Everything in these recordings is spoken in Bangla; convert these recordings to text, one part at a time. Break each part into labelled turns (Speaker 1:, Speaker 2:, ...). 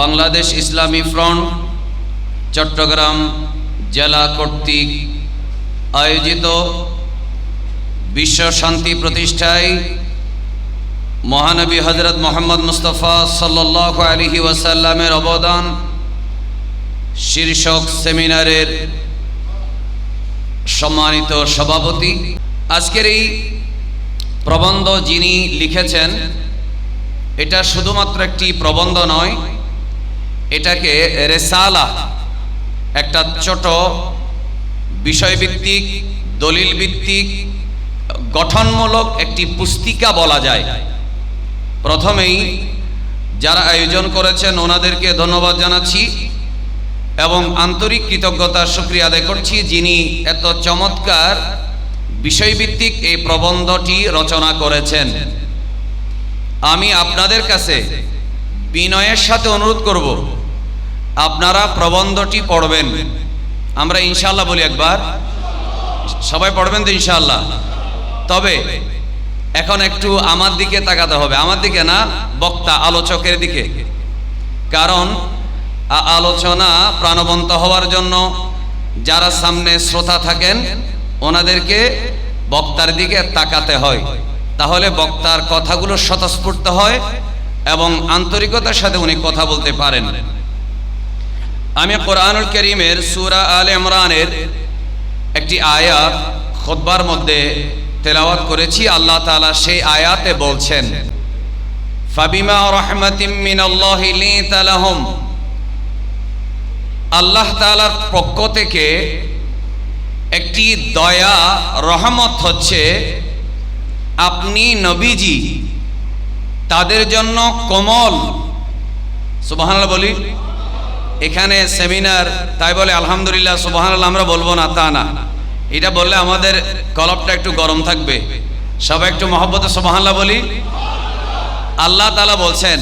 Speaker 1: বাংলাদেশ ইসলামী ফ্রন্ট, চট্টগ্রাম জেলা কর্তৃক আয়োজিত বিশ্ব শান্তি প্রতিষ্ঠায় মহানবী হজরত মোহাম্মদ মুস্তফা সাল্লাহ আলহি ওয়াসাল্লামের অবদান শীর্ষক সেমিনারের সম্মানিত সভাপতি। আজকের এই প্রবন্ধ যিনি লিখেছেন, এটা শুধুমাত্র একটি প্রবন্ধ নয় এটাকে রেসালা, একটা ছোট বিষয়ভিত্তিক দলিল ভিত্তিক গঠনমূলক একটি পুস্তিকা বলা যায়। প্রথমেই যারা আয়োজন করেছেন ওনাদেরকে ধন্যবাদ জানাচ্ছি এবং আন্তরিক কৃতজ্ঞতা শুক্রিয়া আদায় করছি যিনি এত চমৎকার বিষয়ভিত্তিক এই প্রবন্ধটি রচনা করেছেন। আমি আপনাদের কাছে বিনয়ের সাথে অনুরোধ করব। আপনারা প্রবন্ধটি পড়বেন। আমরা ইনশাল্লাহ বলি একবার। সবাই পড়বেন তো ইনশাল্লাহ তবে এখন একটু আমার দিকে তাকাতে হবে। আমার দিকে না, বক্তা, আলোচকের দিকে। কারণ আলোচনা প্রাণবন্ত হওয়ার জন্য যারা সামনে শ্রোতা থাকেন, ওনাদেরকে বক্তার দিকে তাকাতে হয়। তাহলে বক্তার কথাগুলো স্বতঃস্ফূর্ত হয় এবং আন্তরিকতার সাথে উনি কথা বলতে পারেন। আমি কোরআনুল করিমের সুরা আল ইমরানের একটি আয়াত খোদবার মধ্যে তেলাওয়াত করেছি, আল্লাহ তাআলা সেই আয়াতে বলছেন, ফাবিমা লাহুম। আল্লাহ তালার পক্ষ থেকে একটি দয়া, রহমত হচ্ছে, আপনি নবীজি, তাদের জন্য কোমল। সুবহানাল্লাহ বলি এখানে সেমিনার, তাই বলে আলহামদুলিল্লাহ, সুবহানাল্লাহ, আমরা বলব না, তা না। এটা বললে আমাদের কলপটা একটু গরম থাকবে। সবাই একটু মহব্বত সুবহানাল্লাহ বলি? আল্লাহ তাআলা বলছেন,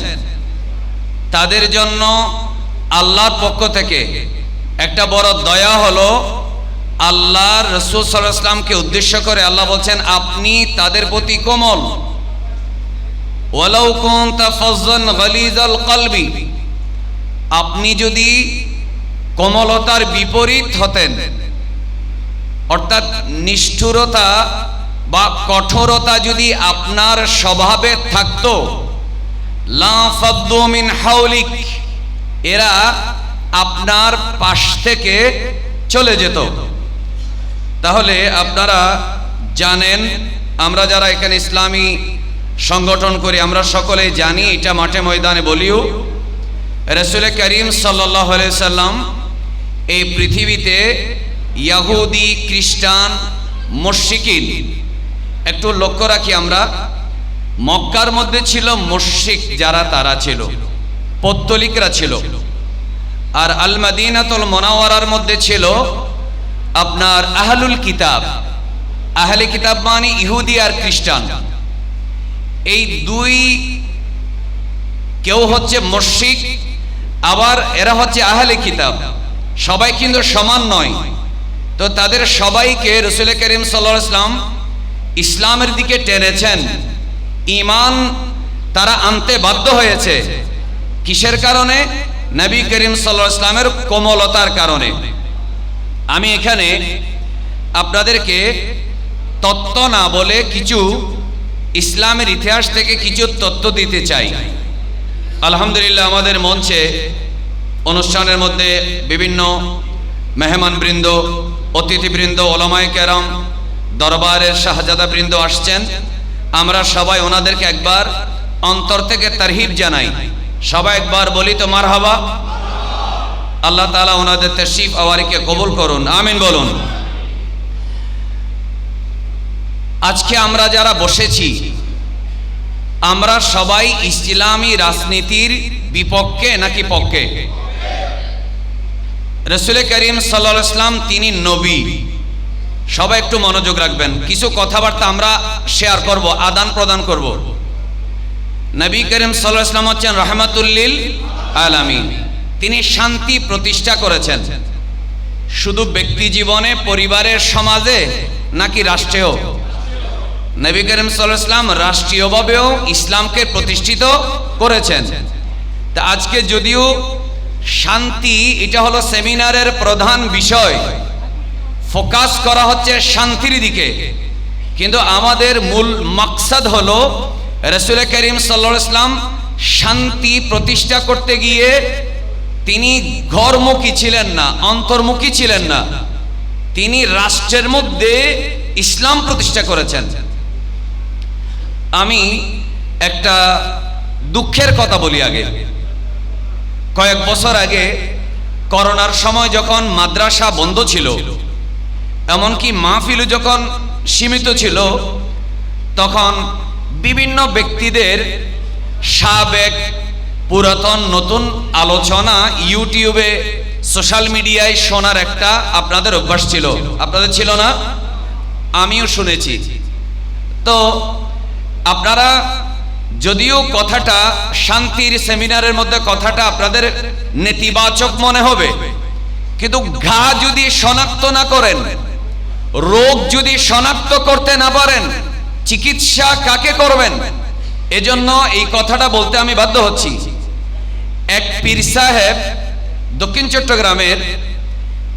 Speaker 1: তাদের জন্য আল্লাহর পক্ষ থেকে একটা বড় দয়া হলো আল্লাহর রসুল সাল্লাহ উদ্দেশ্য করে আল্লাহ বলছেন, আপনি তাদের প্রতি কোমল। ওয়ালাউ কুনতা ফাজ্জান কলবি। আপনি যদি কোমলতার বিপরীত হতেন, অর্থাৎ নিষ্ঠুরতা বা কঠোরতা যদি আপনার স্বভাবে থাকতো মিন হাউলিক এরা আপনার পাশ থেকে চলে যেত। তাহলে আপনারা জানেন, আমরা যারা এখানে ইসলামী সংগঠন করি, আমরা সকলে জানি, এটা মাঠে ময়দানে বলিও রসুল করিম সাল্লাম এই পৃথিবীতে ইয়াহুদি, খ্রিস্টান মুশিকিন একটু লক্ষ্য রাখি আমরা, মক্কার মধ্যে ছিল মুশিক যারা তারা ছিল, পত্তলিকরা ছিল। আর আল মাদিনাতুল মধ্যে ছিল আপনার আহলুল কিতাব। আহলে কিতাব মানে ইহুদি আর খ্রিস্টান। এই দুই কেউ হচ্ছে মস্যিক আবার এরা হচ্ছে আহলে কিতাব। সবাই কিন্তু সমান নয়। তো তাদের সবাইকে রসুল করিম সাল্লাহ ইসলাম ইসলামের দিকে টেনেছেন। ইমান তারা আনতে বাধ্য হয়েছে। কিসের কারণে? নবী করিম সাল্লাহ ইসলামের কোমলতার কারণে। আমি এখানে আপনাদেরকে তত্ত্ব না বলে কিছু ইসলামের ইতিহাস থেকে কিছু তথ্য দিতে চাই। আলহামদুলিল্লাহ, আমাদের মঞ্চে অনুষ্ঠানের মধ্যে বিভিন্ন মেহমানবৃন্দ, অতিথিবৃন্দ, ওলামায় কেরাম, দরবারের শাহজাদা বৃন্দ আসছেন। আমরা সবাই ওনাদেরকে একবার অন্তর থেকে তারহিব জানাই। সবাই একবার বলি তো মার হাবা আল্লাহ তালা ওনাদের তশিফ আওয়ারিকে কবুল করুন। আমিন বলুন। আজকে আমরা যারা বসেছি আমরা সবাই ইসলামী রাজনীতির বিপক্ষে নাকি পক্ষে? রসুল করিম সাল্লাহ ইসলাম তিনি নবী। সবাই একটু মনোযোগ রাখবেন। কিছু কথাবার্তা আমরা শেয়ার করব, আদান প্রদান করব। নবী করিম সাল্লাহ ইসলাম হচ্ছেন রহমাতুল্লিল আলামিন। তিনি শান্তি প্রতিষ্ঠা করেছেন। শুধু ব্যক্তি জীবনে, পরিবারের, সমাজে নাকি রাষ্ট্রেও? নবী করিম সাল্লাহ ইসলাম রাষ্ট্রীয়ভাবেও ইসলামকে প্রতিষ্ঠিত করেছেন। তা আজকে যদিও শান্তি এটা হলো সেমিনারের প্রধান বিষয়, ফোকাস করা হচ্ছে শান্তির দিকে। কিন্তু আমাদের মূল মাকসাদ হলো রসুল করিম সাল্লা ইসলাম শান্তি প্রতিষ্ঠা করতে গিয়ে তিনি ঘরমুখী ছিলেন না, অন্তর্মুখী ছিলেন না। তিনি রাষ্ট্রের মধ্যে ইসলাম প্রতিষ্ঠা করেছেন। আমি একটা দুঃখের কথা বলি আগে। কয়েক বছর আগে করোনার সময় যখন মাদ্রাসা বন্ধ ছিল, এমনকি মাহফিলও যখন সীমিত ছিল, তখন বিভিন্ন ব্যক্তিদের সাবেক পুরাতন নতুন আলোচনা ইউটিউবে, সোশ্যাল মিডিয়ায় শোনার একটা আপনাদের অভ্যাস ছিল। আপনাদের ছিল না? আমিও শুনেছি। তো আপনারা যদিও কথাটা শান্তির সেমিনারের মধ্যে কথাটা আপনাদের নেতিবাচক মনে হবে, কিন্তু ঘা যদি শনাক্ত না করেন, রোগ যদি শনাক্ত করতে না পারেন, চিকিৎসা কাকে করবেন? এজন্য এই কথাটা বলতে আমি বাধ্য হচ্ছি। এক পীর সাহেব দক্ষিণ চট্টগ্রামের,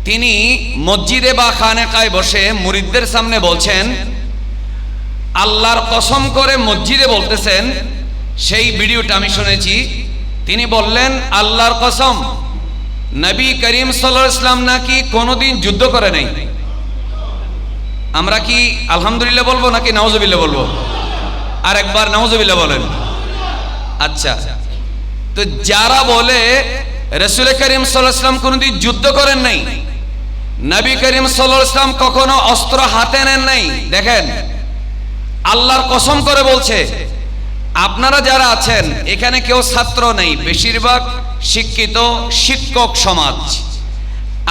Speaker 1: তিনি মসজিদে বা খানেকায় বসে মুরিদদের সামনে বলছেন আল্লাহর কসম করে মসজিদে বলতেছেন, সেই ভিডিওটা আমি শুনেছি। তিনি বললেন, আল্লাহর কসম, নবী করিম সাল্লাহ ইসলাম নাকি কোনোদিন যুদ্ধ করে নাই? আমরা কি আলহামদুলিল্লাহ বলব নাকি নওয়াজবিল্লাহ বলব? আর একবার নওয়াজবিল্লাহ বলেন। আচ্ছা তো যারা বলে রসুল করিম সাল্লাহ ইসলাম কোনোদিন যুদ্ধ করেন নাই, নবী করিম সাল্লাহ ইসলাম কখনো অস্ত্র হাতে নেন নাই? দেখেন আল্লাহর কসম করে বলছে, আপনারা যারা আছেন, এখানে কেউ ছাত্র নেই, বেশিরভাগ শিক্ষিত শিক্ষক সমাজ।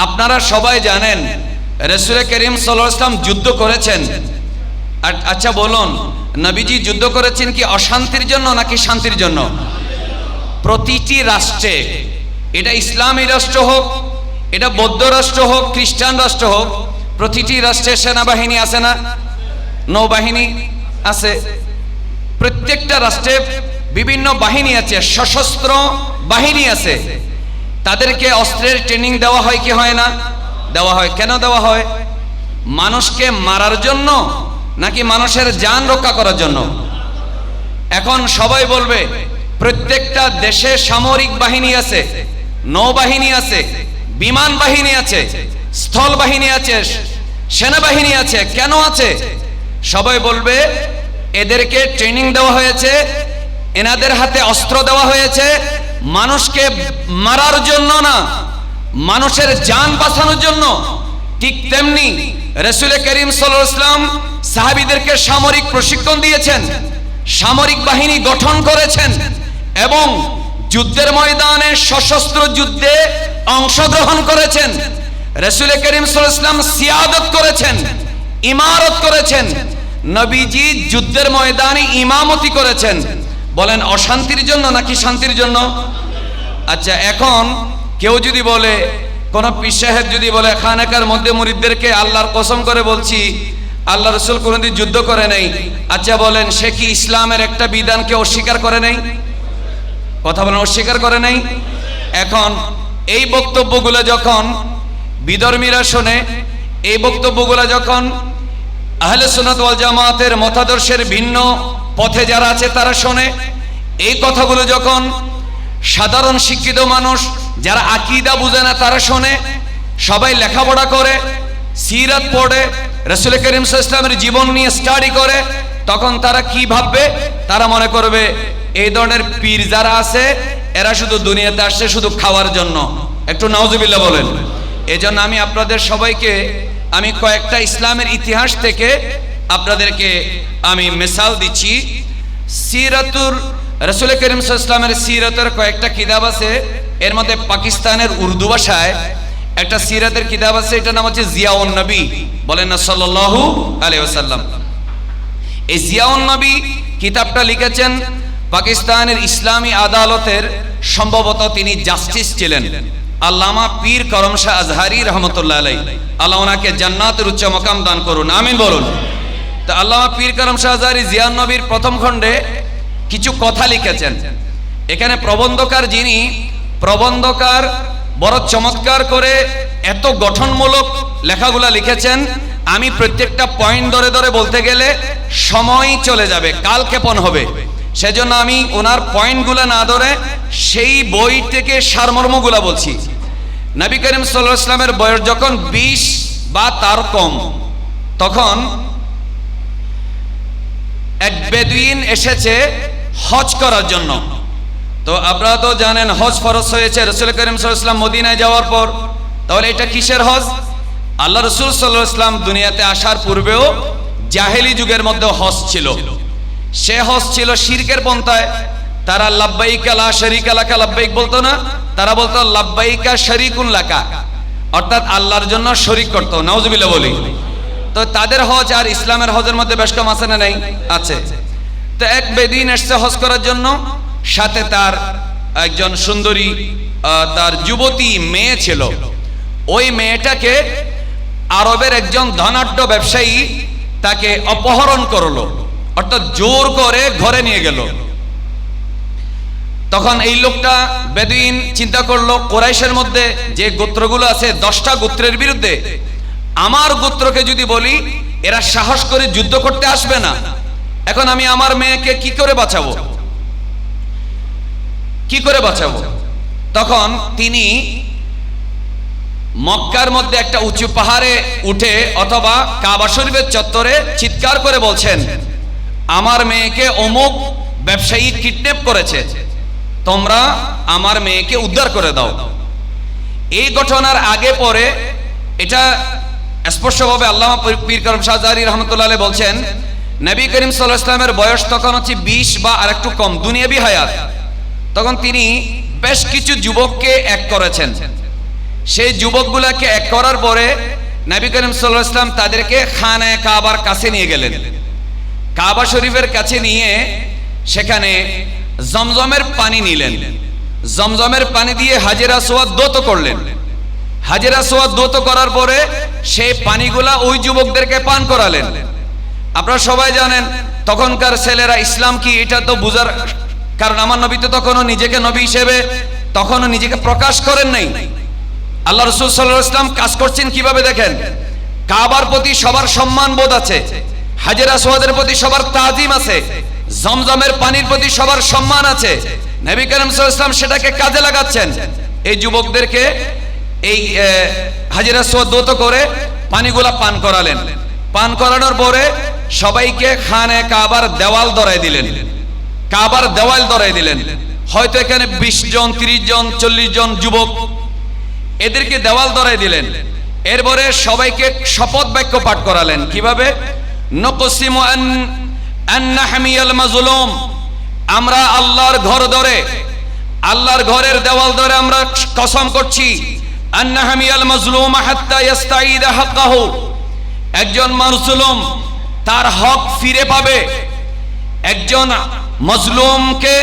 Speaker 1: আপনারা সবাই জানেন, রসুল করিম সাল্লাহ ইসলাম যুদ্ধ করেছেন। আচ্ছা বলুন, নবীজি যুদ্ধ করেছেন কি অশান্তির জন্য নাকি শান্তির জন্য? প্রতিটি রাষ্ট্রে, এটা ইসলামী রাষ্ট্র হোক, এটা বৌদ্ধ রাষ্ট্র হোক, খ্রিস্টান রাষ্ট্র হোক, প্রতিটি রাষ্ট্রে সেনাবাহিনী আছে না? নৌবাহিনী? আছে। প্রত্যেকটা রাষ্ট্রে বিভিন্ন বাহিনী আছে, সশস্ত্র বাহিনী আছে। তাদেরকে অস্ত্রের ট্রেনিং দেওয়া হয় কি হয় না? দেওয়া হয়। কেন দেওয়া হয়? মানুষকে মারার জন্য নাকি মানুষের যান রক্ষা করার জন্য? এখন সবাই বলবে, প্রত্যেকটা দেশে সামরিক বাহিনী আছে, নৌবাহিনী আছে, বিমান বাহিনী আছে, স্থল বাহিনী আছে, সেনাবাহিনী আছে, কেন আছে? সবাই বলবে, এদেরকে ট্রেনিং দেওয়া হয়েছে, এনাদের হাতে অস্ত্র দেওয়া হয়েছে, মানুষকে মারার জন্য না, মানুষের যান বাঁচানোর জন্য। ঠিক তেমনি রসুল করিম সাল্লাম সাহাবিদেরকে সামরিক প্রশিক্ষণ দিয়েছেন, সামরিক বাহিনী গঠন করেছেন এবং যুদ্ধের ময়দানে সশস্ত্র যুদ্ধে অংশগ্রহণ করেছেন। রসুল করিম সাল্লাম সিয়াদত করেছেন। ইমারত করেছেন। নবীজি যুদ্ধের ময়দানে ইমামতি করেছেন। বলেন, অশান্তির জন্য নাকি শান্তির জন্য? আচ্ছা এখন কেউ যদি বলে, কোন পীর যদি বলে, খানেকার মধ্যে মুরিদদেরকে আল্লাহর কসম করে বলছি, আল্লাহ রসুল কোনোদিন যুদ্ধ করে নাই। আচ্ছা বলেন, সে কি ইসলামের একটা বিধানকে অস্বীকার করে নাই? কথা বলেন, অস্বীকার করে নাই? এখন এই বক্তব্যগুলো যখন বিধর্মীরা শোনে, এই বক্তব্যগুলো যখন আহলে সুন্নাত ওয়াল জামাতের মতাদর্শের ভিন্ন পথে যারা আছে তারা শোনে। এই কথাগুলো যখন সাধারণ শিক্ষিত মানুষ যারা আকিদা বুঝে না তারা শোনে। সবাই লেখাপড়া করে, সিরাত পড়ে, রসুল করিম ইসলামের জীবন নিয়ে স্টাডি করে, তখন তারা কি ভাববে? তারা মনে করবে, এই ধরনের পীর যারা আছে, এরা শুধু দুনিয়াতে আসছে শুধু খাওয়ার জন্য। একটু নাউজুবিল্লাহ বলেন। এজন্য আমি আপনাদের সবাইকে আমি কয়েকটা ইসলামের ইতিহাস থেকে আপনাদেরকে আমি মিসাল দিচ্ছি। সিরাতুর রসুল করিম ইসলামের সিরাতের কয়েকটা কিতাব আছে। এর মধ্যে পাকিস্তানের উর্দু ভাষায় একটা সিরাতের কিতাব আছে, এটার নাম হচ্ছে জিয়াউন নবী। বলেন না, সাল্লাল্লাহু আলাইহি ওয়াসাল্লাম। এই জিয়াউন নবী কিতাবটা লিখেছেন, পাকিস্তানের ইসলামী আদালতের সম্ভবত তিনি জাস্টিস ছিলেন। আল্লামা পীর করম শাহ আজহারি রহমতুল্লাহ আলাই আল্লাহ ওনাকে জান্নাতের উচ্চ মকাম দান করুন, আমিন বলুন। তা আল্লামা পীর করম শাহ আজহারি জিয়ান নবীর প্রথম খণ্ডে কিছু কথা লিখেছেন। এখানে প্রবন্ধকার যিনি প্রবন্ধকার বড় চমৎকার করে এত গঠনমূলক লেখাগুলা লিখেছেন, আমি প্রত্যেকটা পয়েন্ট ধরে ধরে বলতে গেলে সময় চলে যাবে, কাল ক্ষেপণ হবে। সেজন্য আমি ওনার পয়েন্টগুলো না ধরে সেই বই থেকে সারমর্মগুলা বলছি। নবী করিম সাল্লাহ ইসলামের বয়স যখন বিশ বা তার কম, তখন এক বেদুইন এসেছে হজ করার জন্য। তো আপনারা তো জানেন, হজ ফরজ হয়েছে, রসুল করিম সাল্লাম মদিনায় যাওয়ার পর। তাহলে এটা কিসের হজ? আল্লাহ রসুল সাল্লাহ ইসলাম দুনিয়াতে আসার পূর্বেও জাহেলি যুগের মধ্যে হজ ছিল। সে হজ ছিল শিরকের পন্থায়। তারা লাব্বাইকা লা শরিকা লাকা, লাব্বাইক বলতো না? তারা বলতো, লাব্বাইকা শরিকুন লাকা। অর্থাৎ আল্লাহর জন্য শরিক করতো, নাউজুবিল্লাহ বলি। তো তাদের হজ আর ইসলামের হজের মধ্যে বেশ কম আছে না নাই? আছে। তো এক বেদিন এসছে হজ করার জন্য, সাথে তার একজন সুন্দরী তার যুবতী মেয়ে ছিল। ওই মেয়েটাকে আরবের একজন ধনাঢ্য ব্যবসায়ী তাকে অপহরণ করল, অর্থাৎ জোর করে ঘরে নিয়ে গেল। তখন এই লোকটা বেদুইন চিন্তা করল, কোরাইশের মধ্যে যে গোত্রগুলো আছে, দশটা গোত্রের বিরুদ্ধে। আমার গোত্রকে যদি বলি, এরা সাহস করে যুদ্ধ করতে আসবে না। এখন আমি আমার মেয়েকে কি করে বাঁচাবো? কি করে বাঁচাবো? তখন তিনি মক্কার মধ্যে একটা উঁচু পাহাড়ে উঠে অথবা কাবা শরীফের চত্বরে চিৎকার করে বলছেন, আমার মেয়েকে অমুক ব্যবসায়ী কিডন্যাপ করেছে। তোমরা আমার মেয়েকে উদ্ধার করে দাও। এই ঘটনার আগে পরে এটা স্পষ্টভাবে আল্লাহ পীর করম শাহজারি রহমতুল্লাহ বলছেন, নবী করিম সাল্লাহ ইসলামের বয়স তখন হচ্ছে বিশ বা আরেকটু কম, দুনিয়াবি হায়াত। তখন তিনি বেশ কিছু যুবককে এক করেছেন। সেই যুবকগুলাকে এক করার পরে নবী করিম সাল্লাহ ইসলাম তাদেরকে খানায় কাবার কাছে নিয়ে গেলেন। কাবা শরীফের কাছে নিয়ে সেখানে জমজমের পানি নিলেন। জমজমের পানি দিয়ে হাজেরা সোয়াদ দোত করলেন। হাজেরা সোয়াদ দোত করার পরে সেই পানিগুলা ওই যুবকদেরকে পান করালেন। আপনারা সবাই জানেন, তখনকার ছেলেরা ইসলাম কি এটা তো বুঝার কারণ আমার নবী তো তখনও নিজেকে নবী হিসেবে তখনও নিজেকে প্রকাশ করেন নাই। আল্লাহ রসুল সাল্লাহ ইসলাম কাজ করছেন কীভাবে দেখেন? কাবার প্রতি সবার সম্মান বোধ আছে, হাজেরা সোয়াদের প্রতি সবার তাজিম আছে জমজমের পানির প্রতি সবার সম্মান আছে। নবী করিম ইসলাম সেটাকে কাজে লাগাচ্ছেন। এই যুবকদেরকে এই হাজিরা হাজেরা করে পানিগুলা পান করালেন। পান করানোর পরে সবাইকে খানে কাবার দেওয়াল ধরাই দিলেন। কাবার দেওয়াল ধরাই দিলেন। হয়তো এখানে বিশ জন, তিরিশ জন, চল্লিশ জন যুবক এদেরকে দেওয়াল ধরাই দিলেন। এরপরে সবাইকে শপথ বাক্য পাঠ করালেন। কীভাবে? নকসিমু আমরা আল্লাহর ঘর ধরে, আল্লাহর ঘরের দেওয়াল ধরে আমরা কসম করছি একজন মাজলুম তার হক ফিরে পাবে। একজন মজলুমকে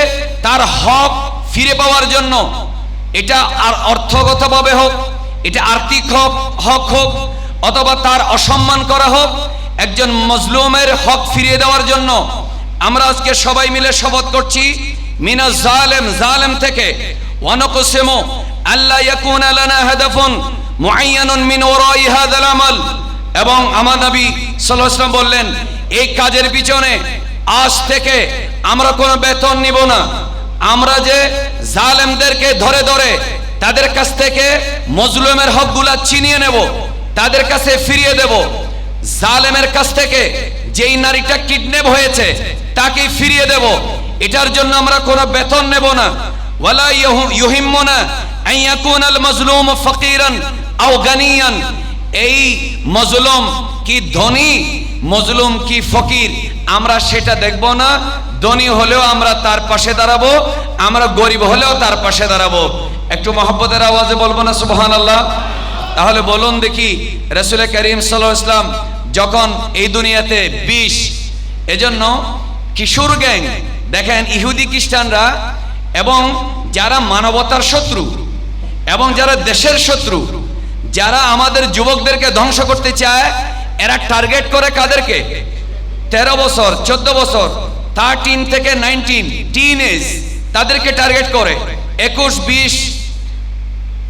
Speaker 1: তার হক ফিরে পাওয়ার জন্য এটা আর অর্থগতভাবে হোক, এটা আর্থিক হক হক হোক, অথবা তার অসম্মান করা হোক একজন মজলুমের হক ফিরিয়ে দেওয়ার জন্য আমরা আজকে সবাই মিলে শপথ করছি, মিনা জালেম জালেম থেকে। ওয়ানকসিমু আল্লাহ ইয়াকুন লানা হাদাফুন মুআয়্যানুন মিন ওরাই হাদাল আমাল। এবং আমার নবী সাল্লাল্লাহু বললেন, এই কাজের পিছনে আজ থেকে আমরা কোনো বেতন নিব না। আমরা যে জালেমদেরকে ধরে ধরে তাদের কাছ থেকে মজলুমের হকগুলা ছিনিয়ে নেব, তাদের কাছে ফিরিয়ে দেব জালেমের কাছ থেকে যেই নারীটা কিডন্যাপ হয়েছে তাকে ফিরিয়ে দেব। এটার জন্য আমরা কোনো বেতন নেব না। ওয়ালা ইউহু- ইউহিম্মুনা আন ইয়াকুনাল মাজলুম ফাকিরান আও গানিয়ান। এই মজলুম কি ধনী, মজলুম কি ফকির? আমরা সেটা দেখব না। ধনী হলেও আমরা তার পাশে দাঁড়াবো। আমরা গরিব হলেও তার পাশে দাঁড়াবো। একটু মহব্বতের আওয়াজে বলব না সুবহান আল্লাহ তাহলে বলুন দেখি রসুল করিম সাল্লাহ ইসলাম যখন এই দুনিয়াতে বিষ, এজন্য কিশোর গ্যাং, দেখেন ইহুদি খ্রিস্টানরা এবং যারা মানবতার শত্রু এবং যারা দেশের শত্রু, যারা আমাদের যুবকদেরকে ধ্বংস করতে চায়, এরা টার্গেট করে কাদেরকে? তেরো বছর, চোদ্দ বছর থার্টিন থেকে নাইনটিন টিন এজ তাদেরকে টার্গেট করে। একুশ, বিশ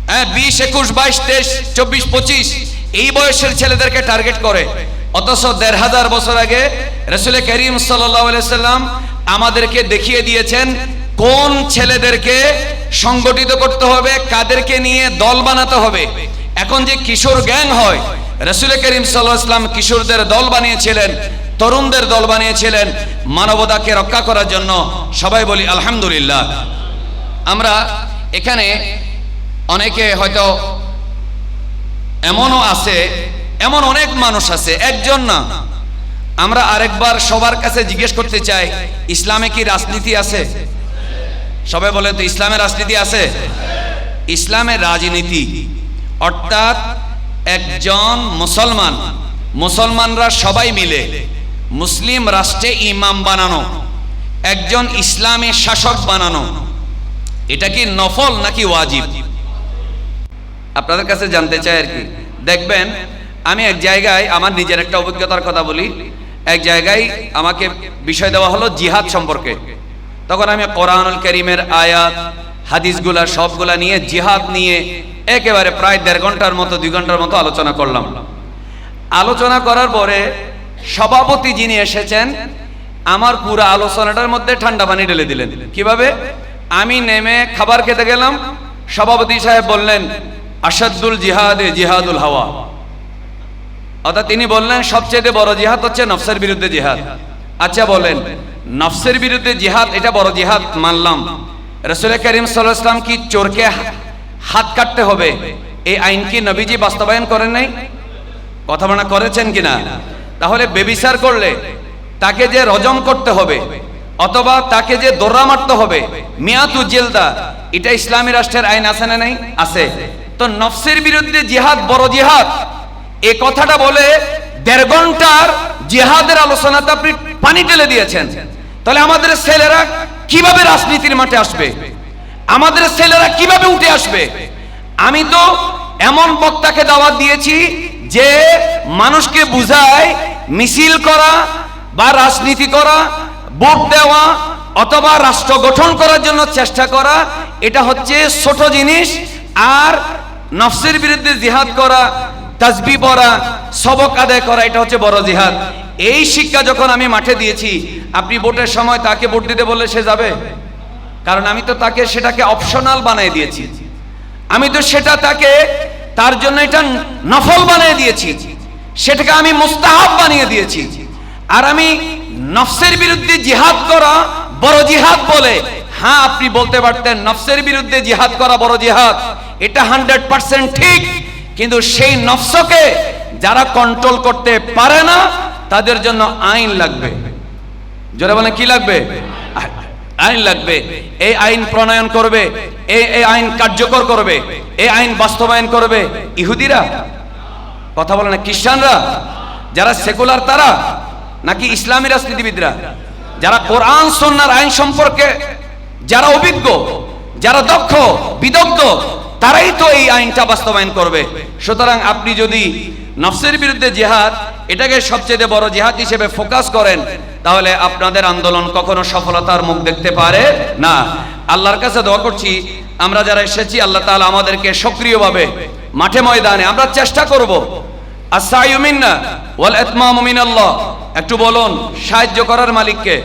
Speaker 1: হ্যাঁ বিশ, একুশ, বাইশ, তেইশ, চব্বিশ, পঁচিশ এই বয়সের ছেলেদেরকে টার্গেট করে। অথচ দেড় হাজার বছর আগে রসুল করিম সাল্লাম আমাদেরকে দেখিয়ে দিয়েছেন কোন ছেলেদেরকে সংগঠিত করতে হবে, কাদেরকে নিয়ে দল বানাতে হবে। এখন যে কিশোর গ্যাং হয়, রসুল করিম সাল্লাম কিশোরদের দল বানিয়েছিলেন, তরুণদের দল বানিয়েছিলেন, মানবতাকে রক্ষা করার জন্য সবাই বলি আলহামদুলিল্লাহ। আমরা এখানে অনেকে হয়তো এমনও আছে, এমন অনেক মানুষ আছে, একজন না। আমরা আরেকবার সবার কাছে জিজ্ঞেস করতে চাই, ইসলামে কি রাজনীতি আছে? সবাই বলে তো ইসলামের রাজনীতি আছে? ইসলামের রাজনীতি। অর্থাৎ একজন মুসলমান, মুসলমানরা সবাই মিলে মুসলিম রাষ্ট্রে ইমাম বানানো, একজন ইসলামী শাসক বানানো। এটা কি নফল নাকি ওয়াজিব? আপনাদের কাছে জানতে চাই আর কি। দেখবেন, আমি এক জায়গায় আমার নিজের একটা অভিজ্ঞতার কথা বলি। এক জায়গায় আমাকে বিষয় দেওয়া হলো জিহাদ সম্পর্কে। তখন আমি কোরআনুল করিমের আয়াত, হাদিসগুলা, সবগুলা নিয়ে জিহাদ নিয়ে একেবারে প্রায় দেড় ঘণ্টার মতো, দুই ঘণ্টার মতো আলোচনা করলাম। আলোচনা করার পরে সভাপতি যিনি এসেছেন, আমার পুরো আলোচনাটার মধ্যে ঠান্ডা পানি ঢেলে দিলেন। কীভাবে? আমি নেমে খাবার খেতে গেলাম। সভাপতি সাহেব বললেন আসাদুল জিহাদে জিহাদুল হাওয়া। অর্থাৎ তিনি বললেন, সবচেয়ে বড় জিহাদ হচ্ছে নফসের বিরুদ্ধে জিহাদ। আচ্ছা বলেন, নফসের বিরুদ্ধে জিহাদ, এটা বড় জিহাদ? মানলাম। রসুল করিম সাল্লাম কি চোরকে হাত কাটতে হবে? এই আইন কি নবীজি বাস্তবায়ন করেন নাই? কথা বলা করেছেন কিনা? তাহলে বেবিচার করলে তাকে যে রজম করতে হবে, অথবা তাকে যে দোরা মারতে হবে মিয়াতু জেলদা, এটা ইসলামী রাষ্ট্রের আইন আছে না নাই? আছে। তো নফসের বিরুদ্ধে জিহাদ বড় জিহাদ। এ কথাটা বলে দেড় ঘণ্টার জিহাদের আলোচনাতে আপনি পানি ঢেলে দিয়েছেন। তাহলে আমাদের ছেলেরা কীভাবে রাজনীতির মাঠে আসবে? আমাদের ছেলেরা কীভাবে উঠে আসবে? আমি তো এমন বক্তাকে দাওয়াত দিয়েছি যে মানুষকে বুঝায় মিছিল করা বা রাজনীতি করা, ভোট দেওয়া অথবা রাষ্ট্র গঠন করার জন্য চেষ্টা করা, এটা হচ্ছে ছোট জিনিস। আর নফসের বিরুদ্ধে জিহাদ করা, তাজবি পড়া, সবক আদায় করা, এটা হচ্ছে বড় জিহাদ। এই শিক্ষা যখন আমি মাঠে দিয়েছি, আপনি ভোটের সময় তাকে ভোট দিতে বললে সে যাবে? কারণ আমি তো তাকে, সেটাকে অপশনাল বানিয়ে দিয়েছি। আমি তো সেটা তাকে, তার জন্য এটা নফল বানিয়ে দিয়েছি। সেটাকে আমি মুস্তাহাব বানিয়ে দিয়েছি। আর আমি নফসের বিরুদ্ধে জিহাদ করা বড় জিহাদ বলে হ্যাঁ আপনি বলতে পারতেন, নফসের বিরুদ্ধে জিহাদ করা বড় জিহাদ। এটা হান্ড্রেড পার্সেন্ট ঠিক, কিন্তু সেই নফসকে যারা কন্ট্রোল করতে পারে না, তাদের জন্য আইন লাগবে। জোরে বলে কি লাগবে? আইন লাগবে। এই আইন প্রণয়ন করবে, এই এই আইন কার্যকর করবে, এই আইন বাস্তবায়ন করবে। ইহুদিরা, কথা বলে না, খ্রিস্টানরা, যারা সেকুলার তারা, নাকি ইসলামী রাজনীতিবিদরা, যারা কোরআন সন্ন্যার আইন সম্পর্কে, যারা অভিজ্ঞ, যারা দক্ষ, বিদগ্ধ তারাই তো এই আইনটা বাস্তবায়ন করবে। সুতরাং আপনি যদি নফসের বিরুদ্ধে জেহাদ, এটাকে সবচেয়ে বড় জেহাদ হিসেবে ফোকাস করেন, তাহলে আপনাদের আন্দোলন কখনো সফলতার মুখ দেখতে পারে না। আল্লাহর কাছে দোয়া করছি, আমরা যারা এসেছি, আল্লাহ তাআলা আমাদেরকে সক্রিয়ভাবে মাঠে ময়দানে আমরা চেষ্টা করব। একটু বলুন, সাহায্য করার মালিককে?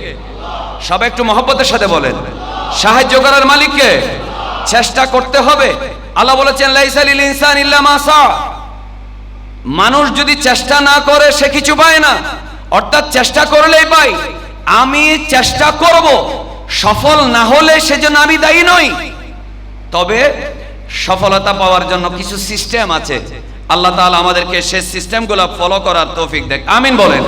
Speaker 1: সবাই একটু মহব্বতের সাথে বলেন। সাহায্য করার মালিককে? চেষ্টা করতে হবে। আল্লাহ বলেছেন লাইসালিল ইনসান ইল্লা মা সা। মানুষ যদি চেষ্টা না করে, সে কিছু পায় না। অর্থাৎ চেষ্টা করলেই পাই আমি চেষ্টা করব। সফল না হলে সেজন্য আমি দায়ী নই। তবে সফলতা পাওয়ার জন্য কিছু সিস্টেম আছে। আল্লাহ তাআলা আমাদেরকে সেই সিস্টেমগুলো ফলো করার তৌফিক দেখ আমিন বলেন।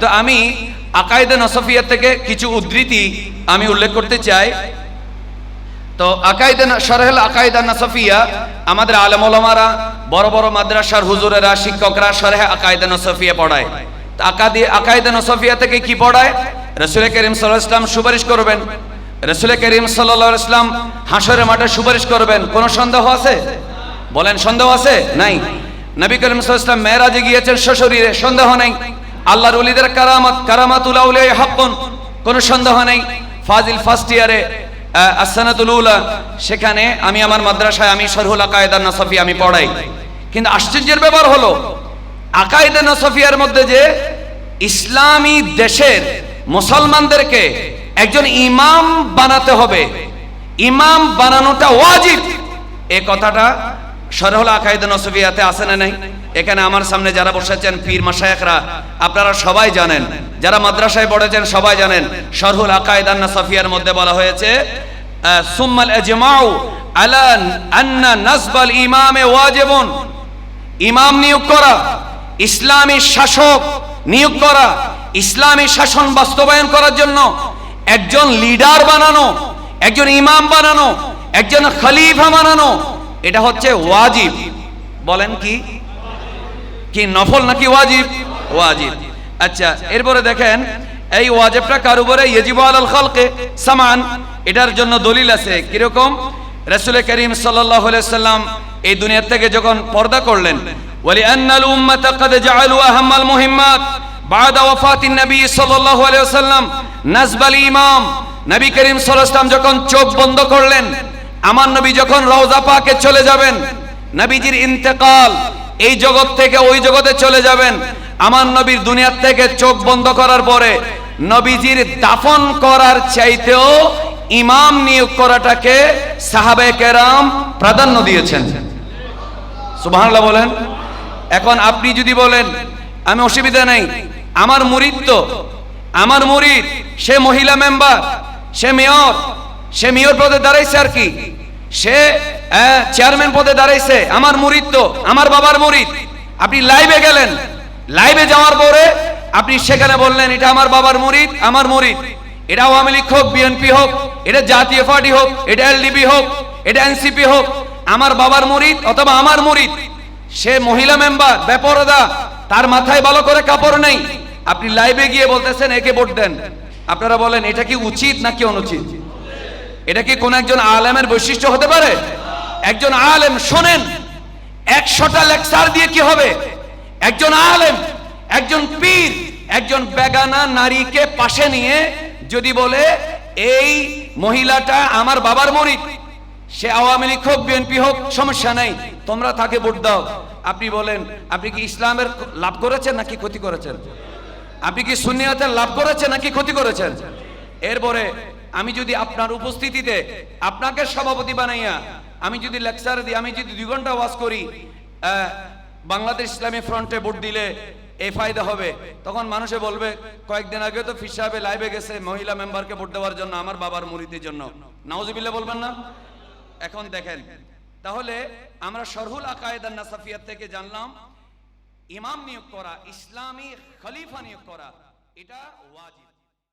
Speaker 1: তো আমি আকাইদে নসফিয়া থেকে কিছু উদ্ধৃতি আমি উল্লেখ করতে চাই। তো আকাইদে সরহেল আকাইদা নসফিয়া আমাদের আলম ওলামারা, বড় বড় মাদ্রাসার হুজুরেরা, শিক্ষকরা সরহে আকাইদা নসফিয়া পড়ায়। আকাদি থেকে কি পড়ায়? রসুল করিম সুপারিশ করবেন। করিম মাঠে সুপারিশ করবেন। কোনো সন্দেহ আছে? বলেন, সন্দেহ আছে? নাই। নবী করিম সাল্লাম মেয়েরাজে গিয়েছেন শ্বশুরিরে, সন্দেহ নেই। আল্লাহর উলিদের কারামাত কারামাতুল আউলিয়া হাক্কুন, কোনো সন্দেহ নেই। ফাজিল ফার্স্ট ইয়ারে আসানাতুল সেখানে আমি আমার মাদ্রাসায়, আমি শরহুল আকায়দা নাসাফি আমি পড়াই। কিন্তু আশ্চর্যের ব্যাপার হলো, আকায়দা নাসফিয়ার মধ্যে যে ইসলামী দেশের মুসলমানদেরকে একজন ইমাম বানাতে হবে, ইমাম বানানোটা ওয়াজিব, এ কথাটা সরহল আকাইদ নসবিয়াতে আছে না নাই? এখানে আমার সামনে যারা বসেছেন পীর মাসায়েকরা আপনারা সবাই জানেন, যারা মাদ্রাসায় পড়েছেন সবাই জানেন সরহুল আন্না সফিয়ার মধ্যে বলা হয়েছে সুম্মাল ইজমাউ আলা আন্না নাসবাল ইমামে ওয়াজিবুন। ইমাম নিয়োগ করা, ইসলামী শাসক নিয়োগ করা, ইসলামী শাসন বাস্তবায়ন করার জন্য একজন লিডার বানানো, একজন ইমাম বানানো, একজন খলিফা বানানো এটা হচ্ছে ওয়াজিব। বলেন কি? কি নফল নাকি ওয়াজিব? ওয়াজিব। আচ্ছা এরপরে দেখেন, এই ওয়াজিবটা কার উপরে? ইয়াজিবু আলাল খালকে। সামান, এটার জন্য দলিল আছে। কীরকম? রাসূল কারীম সাল্লাল্লাহু আলাইহি সাল্লাম এই দুনিয়া থেকে যখন পর্দা করলেন, ওয়ালি আন্নাল উম্মাত কদ জাআলু আহাম্মাল মুহিম্মাত, বাদ ওয়াফাতিন নবী সাল্লাল্লাহু আলাইহি সাল্লাম নাজবাল ইমাম। নবী করিম সাল্লাল্লাহু আলাইহি যখন চোখ বন্ধ করলেন আমার নবী যখন রওজা পাকে চলে যাবেন, নবীজির ইন্তেকাল, এই জগৎ থেকে ওই জগতে চলে যাবেন, আমার নবীর দুনিয়ার থেকে চোখ বন্ধ করার পরে নবীজির দাফন করার চাইতেও ইমাম নিয়োগ করাটাকে সাহাবে কেরাম প্রাধান্য দিয়েছেন। সুবহানাল্লাহ বলেন। এখন আপনি যদি বলেন, আমি অসুবিধা নেই, আমার মুরিদ তো, আমার মুরিদ, সে মহিলা মেম্বার, সে মেয়র সে মেয়র পদে দাঁড়াইছে আর কি। সে চেয়ারম্যান পদে দাঁড়াইছে, আমার মুরিদ তো, আমার বাবার মুরিদ। আপনি লাইভে গেলেন, লাইভে যাওয়ার পরে আপনি সেখানে বললেন, এটা আমার বাবার মুরিদ, আমার মুরিদ। এটা আওয়ামী লীগ হোক বিএনপি হোক, এটা জাতীয় পার্টি হোক, এটা এলডিপি হোক, এটা এনসিপি হোক, আমার বাবার মুরিদ অথবা আমার মুরিদ। সে মহিলা মেম্বার, বেপরদা, তার মাথায় ভালো করে কাপড় নেই। আপনি লাইভে গিয়ে বলতেছেন, একে ভোট দেন। আপনারা বলেন, এটা কি উচিত নাকি অনুচিত? এটা কি কোন একজন আলেমের বৈশিষ্ট্য হতে পারে? একজন আলেম শোনেন, একশোটা লেকচার দিয়ে কি হবে? একজন আলেম, একজন পীর, একজন বেগানা নারীকে পাশে নিয়ে যদি বলে, এই মহিলাটা আমার বাবার মরিদ, সে আওয়ামী লীগ হোক বিএনপি হোক, সমস্যা নাই, তোমরা তাকে ভোট দাও। আপনি বলেন, আপনি কি ইসলামের লাভ করেছেন নাকি ক্ষতি করেছেন? আপনি কি সুন্নিয়তের লাভ করেছেন নাকি ক্ষতি করেছেন? এরপরে আমি যদি আপনার উপস্থিতিতে আপনাকে সভাপতি বানাইয়া, আমি যদি লেকচার দিই, আমি যদি দুই ঘণ্টা ওয়াজ করি বাংলাদেশ ইসলামী ফ্রন্টে ভোট দিলে এ ফায়দা হবে। তখন মানুষে বলবে, কয়েকদিন আগে তো ফির সাহেবে লাইভে গেছে, মহিলা মেম্বারকে ভোট দেওয়ার জন্য, আমার বাবার মুরিদের জন্য। নাউজুবিল্লাহ বলবেন না? এখন দেখেন, তাহলে আমরা সরহুল আকায়েদান নাসাফিয়াত থেকে জানলাম, ইমাম নিয়োগ করা, ইসলামী খলিফা নিয়োগ করা, এটা ওয়াজিব।